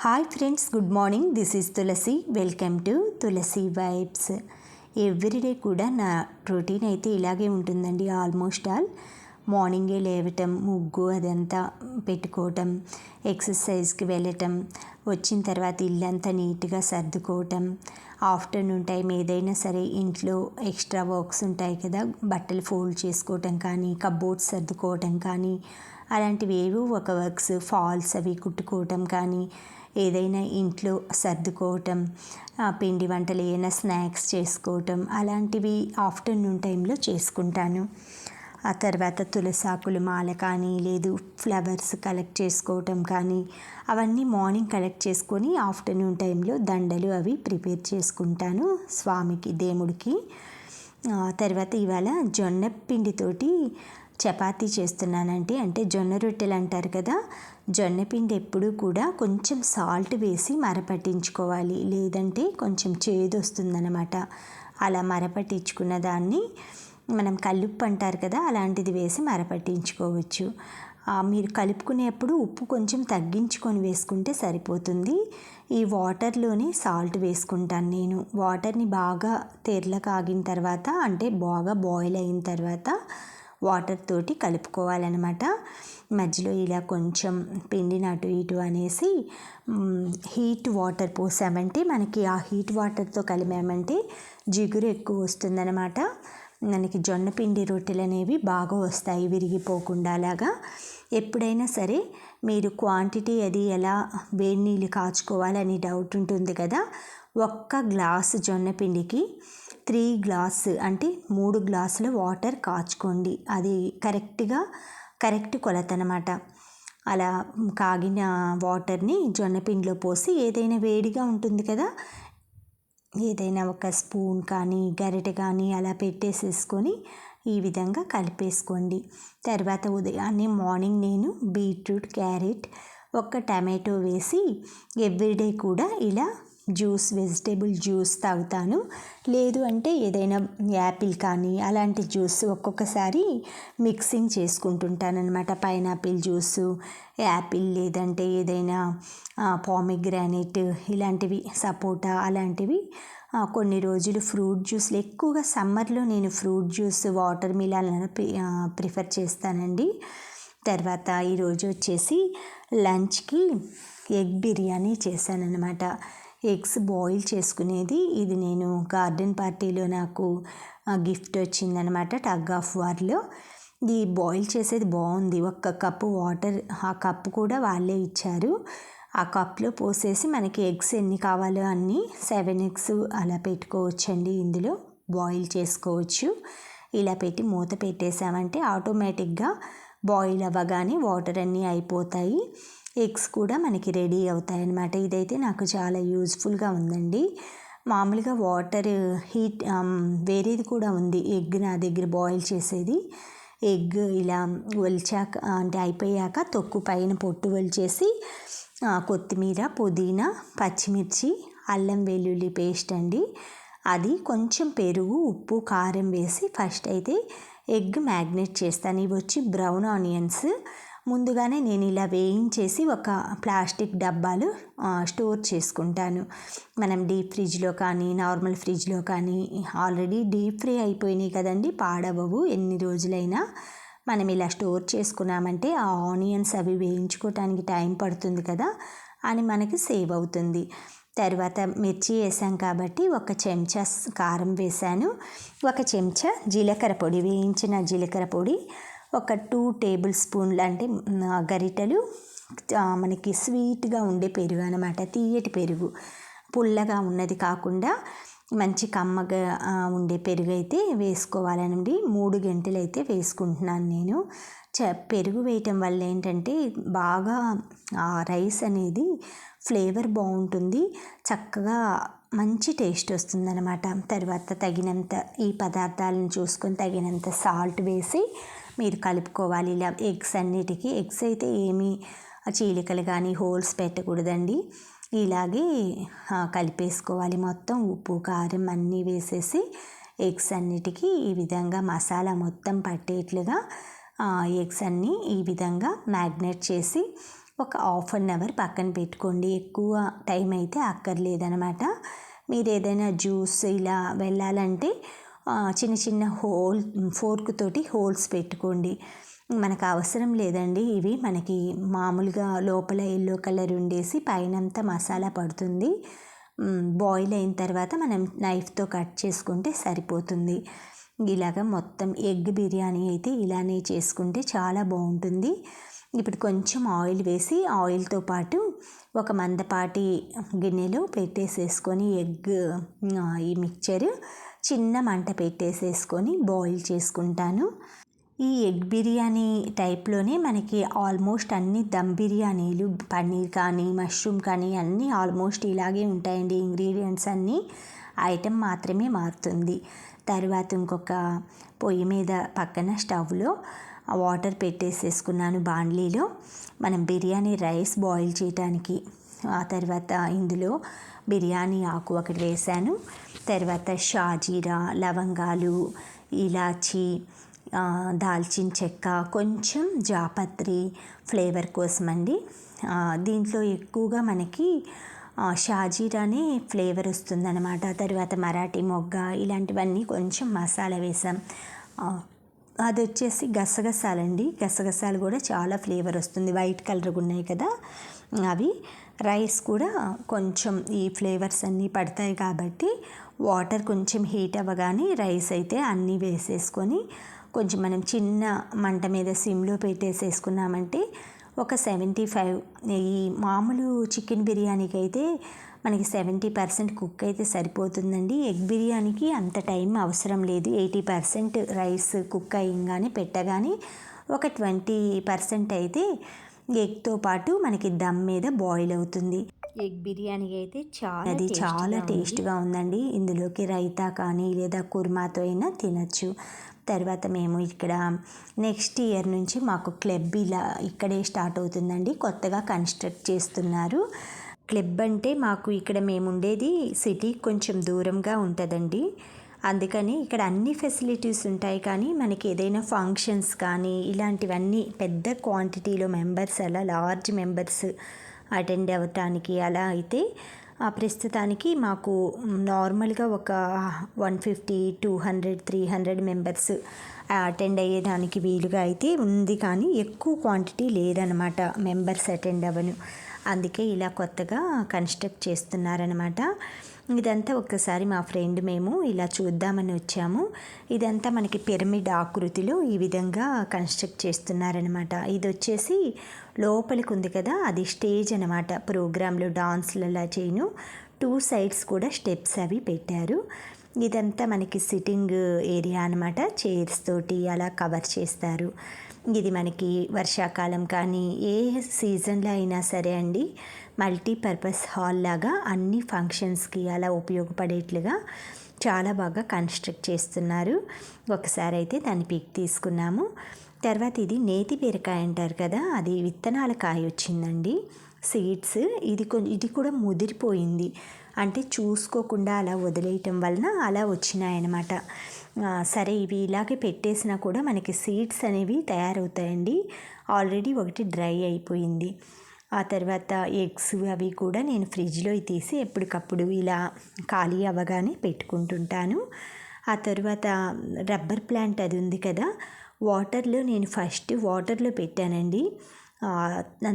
Hi friends good morning this is Tulasi welcome to Tulasi vibes everyday కూడా నా routine అయితే ఇలాగే ఉంటుందండి ఆల్మోస్ట్ ఆల్ మార్నింగే లేవటం ముగ్గు అదంతా పెట్టుకోవటం ఎక్సర్సైజ్కి వెళ్ళటం వచ్చిన తర్వాత ఇల్లంతా నీట్గా సర్దుకోవటం ఆఫ్టర్నూన్ టైం ఏదైనా సరే ఇంట్లో ఎక్స్ట్రా వర్క్స్ ఉంటాయి కదా బట్టలు ఫోల్డ్ చేసుకోవటం కానీ కబోర్డ్స్ సర్దుకోవటం కానీ అలాంటివి ఏవో ఒక వర్క్స్ ఫాల్స్ అవి కుట్టుకోవటం కానీ ఏదైనా ఇంట్లో సర్దుకోవటం పిండి వంటలు ఏమైనా స్నాక్స్ చేసుకోవటం అలాంటివి ఆఫ్టర్నూన్ టైంలో చేసుకుంటాను. ఆ తర్వాత తులసాకులు మాల కానీ లేదు ఫ్లవర్స్ కలెక్ట్ చేసుకోవటం కానీ అవన్నీ మార్నింగ్ కలెక్ట్ చేసుకొని ఆఫ్టర్నూన్ టైంలో దండలు అవి ప్రిపేర్ చేసుకుంటాను స్వామికి దేవుడికి. తర్వాత ఇవాళ జొన్న పిండితోటి చపాతీ చేస్తున్నానంటే అంటే జొన్న రొట్టెలు అంటారు కదా జొన్న పిండి ఎప్పుడూ కూడా కొంచెం సాల్ట్ వేసి మరపట్టించుకోవాలి. లేదంటే కొంచెం చేదు వస్తుందన్నమాట. అలా మరపట్టించుకున్న దాన్ని మనం కల్లుప్పు అంటారు కదా అలాంటిది వేసి మరపట్టించుకోవచ్చు. మీరు కలుపుకునేప్పుడు ఉప్పు కొంచెం తగ్గించుకొని వేసుకుంటే సరిపోతుంది. ఈ వాటర్లోనే సాల్ట్ వేసుకుంటాను నేను. వాటర్ని బాగా తెరల కాగిన తర్వాత అంటే బాగా బాయిల్ అయిన తర్వాత వాటర్ తోటి కలుపుకోవాలన్నమాట. మధ్యలో ఇలా కొంచెం పిండిని అటు ఇటు అనేసి హీట్ వాటర్ పోసామంటే మనకి ఆ హీట్ వాటర్తో కలిపామంటే జిగురు ఎక్కువ వస్తుందన్నమాట. మనకి జొన్న పిండి రొట్టెలు అనేవి బాగా వస్తాయి విరిగిపోకుండా అలాగా ఎప్పుడైనా సరే మీరు క్వాంటిటీ అది ఎలా వేడి నీళ్ళు కాచుకోవాలని డౌట్ ఉంటుంది కదా ఒక్క గ్లాసు జొన్నపిండికి త్రీ గ్లాస్ అంటే మూడు గ్లాసుల వాటర్ కాచుకోండి. అది కరెక్ట్గా కరెక్ట్ కొలత అనమాట అలా కాగిన వాటర్ని జొన్నపిండిలో పోసి ఏదైనా వేడిగా ఉంటుంది కదా ఏదైనా ఒక స్పూన్ కానీ గరిటె కానీ అలా పెట్టేసేసుకొని ఈ విధంగా కలిపేసుకోండి. తర్వాత ఉదయాన్నే మార్నింగ్ నేను బీట్రూట్ క్యారెట్ ఒక టమాటో వేసి ఎవ్రీడే కూడా ఇలా జ్యూస్ వెజిటేబుల్ జ్యూస్ తాగుతాను. లేదు అంటే ఏదైనా యాపిల్ కానీ అలాంటి జ్యూస్ ఒక్కొక్కసారి మిక్సింగ్ చేసుకుంటుంటానమాట పైనాపిల్ జ్యూసు యాపిల్ లేదంటే ఏదైనా పామిగ్రానైట్ ఇలాంటివి సపోటా అలాంటివి. కొన్ని రోజులు ఫ్రూట్ జ్యూస్లు ఎక్కువగా సమ్మర్లో నేను fruit juice watermelon prefer చేస్తానండి. తర్వాత ఈరోజు వచ్చేసి లంచ్కి ఎగ్ బిర్యానీ చేశానన్నమాట. ఎగ్స్ బాయిల్ చేసుకునేది. ఇది నేను గార్డెన్ పార్టీలో నాకు గిఫ్ట్ వచ్చిందనమాట టగ్ ఆఫ్ వార్లో. ఈ బాయిల్ చేసేది బాగుంది. ఒక్క కప్పు వాటర్ ఆ కప్పు కూడా వాళ్ళే ఇచ్చారు. ఆ కప్లో పోసేసి మనకి ఎగ్స్ ఎన్ని కావాలో అన్ని సెవెన్ ఎగ్స్ అలా పెట్టుకోవచ్చండి ఇందులో. బాయిల్ చేసుకోవచ్చు. ఇలా పెట్టి మూత పెట్టేసామంటే ఆటోమేటిక్గా బాయిల్ అవ్వగానే వాటర్ అన్నీ అయిపోతాయి. ఎగ్స్ కూడా మనకి రెడీ అవుతాయి అన్నమాట ఇదైతే నాకు చాలా యూజ్ఫుల్గా ఉందండి. మామూలుగా వాటర్ హీట్ వేరేది కూడా ఉంది. ఎగ్ నా దగ్గర బాయిల్ చేసేది. ఎగ్ ఇలా ఒలిచాక అంటే అయిపోయాక తొక్కు పైన పొట్టు ఒలిచేసి కొత్తిమీర పుదీనా పచ్చిమిర్చి అల్లం వెల్లుల్లి పేస్ట్ అండి. అది కొంచెం పెరుగు ఉప్పు కారం వేసి ఫస్ట్ అయితే ఎగ్ మ్యాగ్నేట్ చేస్తాను. ఇవి వచ్చి బ్రౌన్ ఆనియన్స్ ముందుగానే నేను ఇలా వేయించేసి ఒక ప్లాస్టిక్ డబ్బాలు స్టోర్ చేసుకుంటాను. మనం డీప్ ఫ్రిడ్జ్లో కానీ నార్మల్ ఫ్రిడ్జ్లో కానీ ఆల్రెడీ డీప్ ఫ్రై అయిపోయినాయి కదండి పాడవవు. ఎన్ని రోజులైనా మనం ఇలా స్టోర్ చేసుకున్నామంటే ఆ ఆనియన్స్ అవి వేయించుకోవటానికి టైం పడుతుంది కదా అని మనకి సేవ్ అవుతుంది. తర్వాత మిర్చి వేసాం కాబట్టి ఒక చెంచా కారం వేసాను. ఒక చెంచా జీలకర్ర పొడి వేయించిన జీలకర్ర పొడి ఒక టూ టేబుల్ స్పూన్లు అంటే గరిటెలు మనకి స్వీట్గా ఉండే పెరుగు అనమాట తీయటి పెరుగు. పుల్లగా ఉన్నది కాకుండా మంచి కమ్మగా ఉండే పెరుగు అయితే వేసుకోవాలనండి. మూడు గంటలు అయితే వేసుకుంటున్నాను నేను. చ పెరుగు వేయటం వల్ల ఏంటంటే బాగా ఆ రైస్ అనేది ఫ్లేవర్ బాగుంటుంది. చక్కగా మంచి టేస్ట్ వస్తుందన్నమాట. తర్వాత తగినంత ఈ పదార్థాలను చూసుకొని తగినంత సాల్ట్ వేసి మీరు కలుపుకోవాలి. ఇలా ఎగ్స్ అన్నిటికీ ఎగ్స్ అయితే ఏమీ చీలికలు కానీ హోల్స్ పెట్టకూడదండి. ఇలాగే కలిపేసుకోవాలి. మొత్తం ఉప్పు కారం అన్నీ వేసేసి ఎగ్స్ అన్నిటికీ ఈ విధంగా మసాలా మొత్తం పట్టేట్లుగా ఎగ్స్ అన్నీ ఈ విధంగా మ్యాగ్నేట్ చేసి ఒక హాఫ్ అన్ అవర్ పక్కన పెట్టుకోండి. ఎక్కువ టైం అయితే అక్కర్లేదనమాట. మీరు ఏదైనా జ్యూస్ ఇలా వెళ్ళాలంటే చిన్న చిన్న హోల్ ఫోర్క్ తోటి హోల్స్ పెట్టుకోండి. మనకు అవసరం లేదండి ఇవి. మనకి మామూలుగా లోపల ఎల్లో కలర్ ఉండేసి పైనంతా మసాలా పడుతుంది. బాయిల్ అయిన తర్వాత మనం నైఫ్తో కట్ చేసుకుంటే సరిపోతుంది. ఇలాగ మొత్తం ఎగ్ బిర్యానీ అయితే ఇలానే చేసుకుంటే చాలా బాగుంటుంది. ఇప్పుడు కొంచెం ఆయిల్ వేసి ఆయిల్తో పాటు ఒక మందపాటి గిన్నెలో పెట్టేసేసుకొని ఎగ్ ఈ మిక్చర్ చిన్న మంట పెట్టేసేసుకొని బాయిల్ చేసుకుంటాను. ఈ ఎగ్ బిర్యానీ టైప్లోనే మనకి ఆల్మోస్ట్ అన్ని దమ్ బిర్యానీలు పన్నీర్ కానీ మష్రూమ్ కానీ అన్నీ ఆల్మోస్ట్ ఇలాగే ఉంటాయండి. ఇంగ్రీడియంట్స్ అన్నీ ఐటెం మాత్రమే మారుతుంది. తర్వాత ఇంకొక పొయ్యి మీద పక్కన స్టవ్లో వాటర్ పెట్టేసేసుకున్నాను బాండ్లీలో. మనం బిర్యానీ రైస్ బాయిల్ చేయడానికి ఆ తర్వాత ఇందులో బిర్యానీ ఆకు ఒకటి వేసాను తర్వాత షాజీరా లవంగాలు ఇలాచి దాల్చిన చెక్క కొంచెం జాపత్రి ఫ్లేవర్ కోసం అండి దీంట్లో ఎక్కువగా మనకి షాజీరానే ఫ్లేవర్ వస్తుందన్నమాట. తర్వాత మరాఠీ మొగ్గ ఇలాంటివన్నీ కొంచెం మసాలా వేసాం. అది వచ్చేసి గసగసాలండి. గసగసాలు కూడా చాలా ఫ్లేవర్ వస్తుంది. వైట్ కలర్ ఉన్నాయి కదా అవి. రైస్ కూడా కొంచెం ఈ ఫ్లేవర్స్ అన్నీ పడతాయి కాబట్టి వాటర్ కొంచెం హీట్ అవ్వగానే రైస్ అయితే అన్నీ వేసేసుకొని కొంచెం మనం చిన్న మంట మీద సిమ్లో పెట్టేసేసుకున్నామంటే ఒక సెవెంటీ ఫైవ్ ఈ మామూలు చికెన్ బిర్యానీకి అయితే మనకి సెవెంటీ పర్సెంట్ కుక్ అయితే సరిపోతుందండి. ఎగ్ బిర్యానీకి అంత టైం అవసరం లేదు. ఎయిటీ పర్సెంట్ రైస్ కుక్ అయ్యంగానే పెట్టగానే ఒక ట్వంటీ పర్సెంట్ అయితే ఎగ్తో పాటు మనకి దమ్ మీద బాయిల్ అవుతుంది. ఎగ్ బిర్యానీ అయితే చాలా అది చాలా టేస్ట్గా ఉందండి. ఇందులోకి రైతా కానీ లేదా కుర్మాతో అయినా తినచ్చు. తర్వాత మేము ఇక్కడ నెక్స్ట్ ఇయర్ నుంచి మాకు క్లబ్ ఇలా ఇక్కడే స్టార్ట్ అవుతుందండి. కొత్తగా కన్స్ట్రక్ట్ చేస్తున్నారు. క్లబ్ అంటే మాకు ఇక్కడ మేము ఉండేది సిటీ కొంచెం దూరంగా ఉంటుందండి. అందుకని ఇక్కడ అన్ని ఫెసిలిటీస్ ఉంటాయి కానీ మనకి ఏదైనా ఫంక్షన్స్ కానీ ఇలాంటివన్నీ పెద్ద క్వాంటిటీలో మెంబర్స్ అలా లార్జ్ మెంబర్స్ అటెండ్ అవ్వటానికి అలా అయితే ప్రస్తుతానికి మాకు నార్మల్గా ఒక one fifty two hundred three hundred members attend అయ్యేదానికి వీలుగా అయితే ఉంది. కానీ ఎక్కువ క్వాంటిటీ లేదనమాట మెంబర్స్ అటెండ్ అవ్వను. అందుకే ఇలా కొత్తగా కన్స్ట్రక్ట్ చేస్తున్నారనమాట. ఇదంతా ఒక్కసారి మా ఫ్రెండ్ మేము ఇలా చూద్దామని వచ్చాము. ఇదంతా మనకి పిరమిడ్ ఆకృతిలో ఈ విధంగా కన్స్ట్రక్ట్ చేస్తున్నారనమాట ఇది వచ్చేసి లోపలికి ఉంది కదా అది స్టేజ్ అనమాట ప్రోగ్రాంలో డాన్స్లలా చేయను. టూ సైడ్స్ కూడా స్టెప్స్ అవి పెట్టారు. ఇదంతా మనకి సిట్టింగ్ ఏరియా అనమాట చైర్స్ తోటి అలా కవర్ చేస్తారు. ఇది మనకి వర్షాకాలం కానీ ఏ సీజన్లో అయినా సరే అండి మల్టీపర్పస్ హాల్ లాగా అన్ని ఫంక్షన్స్కి అలా ఉపయోగపడేట్లుగా చాలా బాగా కన్స్ట్రక్ట్ చేస్తున్నారు. ఒకసారి అయితే దాన్ని పిక్ తీసుకున్నాము. తర్వాత ఇది నేతి బీరకాయ అంటారు కదా అది విత్తనాల కాయ వచ్చిందండి. సీడ్స్ ఇది ఇది కూడా ముదిరిపోయింది. అంటే చూసుకోకుండా అలా వదిలేయటం వలన అలా వచ్చినాయన్నమాట. సరే ఇవి ఇలాగే పెట్టేసినా కూడా మనకి సీడ్స్ అనేవి తయారవుతాయండి. ఆల్రెడీ ఒకటి డ్రై అయిపోయింది. ఆ తర్వాత ఎగ్స్ అవి కూడా నేను ఫ్రిడ్జ్లో తీసి ఎప్పటికప్పుడు ఇలా ఖాళీ అవ్వగానే పెట్టుకుంటుంటాను. ఆ తర్వాత రబ్బర్ ప్లాంట్ అది ఉంది కదా వాటర్లో నేను ఫస్ట్ వాటర్లో పెట్టానండి.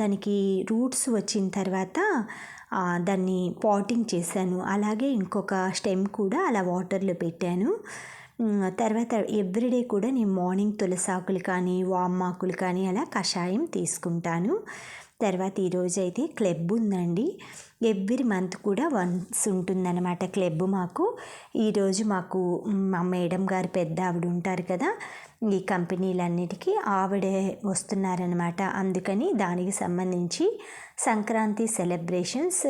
దానికి రూట్స్ వచ్చిన తర్వాత దాన్ని పాటింగ్ చేశాను. అలాగే ఇంకొక స్టెమ్ కూడా అలా వాటర్లో పెట్టాను. తర్వాత ఎవ్రీడే కూడా నేను మార్నింగ్ తులసాకులు కానీ వామ్మాకులు కానీ అలా కషాయం తీసుకుంటాను. తర్వాత ఈరోజు అయితే క్లబ్ ఉందండి. ఎవ్రీ మంత్ కూడా వన్స్ ఉంటుందన్నమాట క్లబ్ మాకు. ఈరోజు మాకు మా మేడం గారు పెద్ద ఆవిడ ఉంటారు కదా ఈ కంపెనీలన్నిటికీ ఆవిడే వస్తున్నారనమాట అందుకని దానికి సంబంధించి సంక్రాంతి సెలబ్రేషన్స్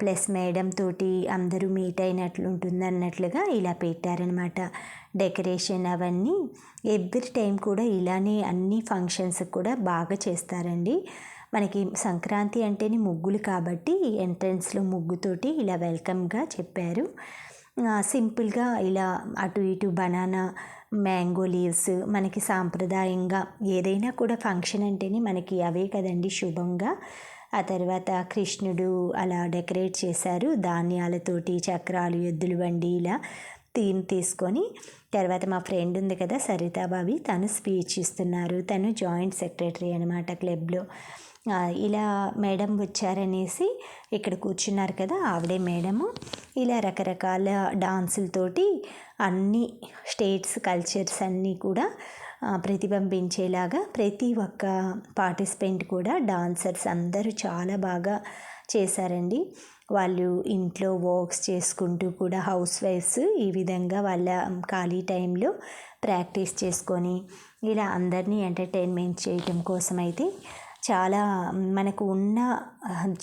ప్లస్ మేడం తోటి అందరూ మీట్ అయినట్లు ఉంటుంది అన్నట్లుగా ఇలా పెట్టారనమాట డెకరేషన్ అవన్నీ ఎవ్రీ టైం కూడా ఇలానే అన్ని ఫంక్షన్స్ కూడా బాగా చేస్తారండి. మనకి సంక్రాంతి అంటేనే ముగ్గులు కాబట్టి ఎంట్రన్స్లో ముగ్గుతోటి ఇలా వెల్కమ్గా చెప్పారు. సింపుల్గా ఇలా అటు ఇటు బనానా మ్యాంగో లీవ్స్ మనకి సాంప్రదాయంగా ఏదైనా కూడా ఫంక్షన్ అంటేనే మనకి అవే కదండి శుభంగా. ఆ తర్వాత కృష్ణుడు అలా డెకరేట్ చేశారు. ధాన్యాలతోటి చక్రాలు ఎద్దులు బండి ఇలా థీమ్ తీసుకొని తర్వాత మా ఫ్రెండ్ ఉంది కదా సరితాబాబి తను స్పీచ్ ఇస్తున్నారు. తను జాయింట్ సెక్రటరీ అనమాట క్లబ్లో. ఇలా మేడం వచ్చారనేసి ఇక్కడ కూర్చున్నారు కదా ఆవిడే మేడము. ఇలా రకరకాల డాన్సులతోటి అన్ని స్టేట్స్ కల్చర్స్ అన్నీ కూడా ప్రతిబింబించేలాగా ప్రతి ఒక్క పార్టిసిపెంట్ కూడా డాన్సర్స్ అందరూ చాలా బాగా చేశారండి. వాళ్ళు ఇంట్లో వర్క్స్ చేసుకుంటూ కూడా హౌస్ వైఫ్స్ ఈ విధంగా వాళ్ళ ఖాళీ టైంలో ప్రాక్టీస్ చేసుకొని ఇలా అందరినీ ఎంటర్టైన్మెంట్ చేయటం కోసం అయితే చాలా మనకు ఉన్న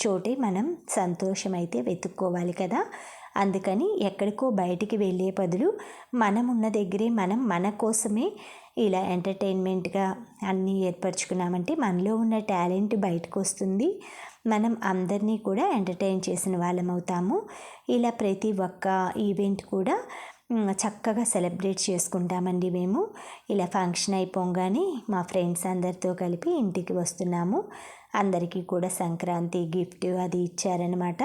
చోటే మనం సంతోషం అయితే వెతుక్కోవాలి కదా. అందుకని ఎక్కడికో బయటికి వెళ్ళే బదులు మనం ఉన్న దగ్గరే మనం మన కోసమే ఇలా ఎంటర్టైన్మెంట్గా అన్నీ ఏర్పరచుకున్నామంటే మనలో ఉన్న టాలెంట్ బయటకు వస్తుంది మనం అందరినీ కూడా ఎంటర్టైన్ చేసిన వాళ్ళం అవుతాము ఇలా ప్రతి ఒక్క ఈవెంట్ కూడా చక్కగా సెలబ్రేట్ చేసుకుంటామండి మేము. ఇలా ఫంక్షన్ అయిపోగానే మా ఫ్రెండ్స్ అందరితో కలిపి ఇంటికి వస్తున్నాము. అందరికీ కూడా సంక్రాంతి గిఫ్ట్ అది ఇచ్చారనమాట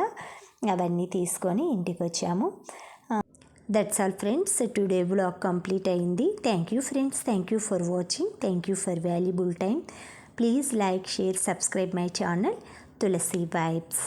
అవన్నీ తీసుకొని ఇంటికి వచ్చాము. That's all friends today blog complete అయింది. Thank you friends thank you for watching thank you for valuable time please like share subscribe my channel Tulasi vibes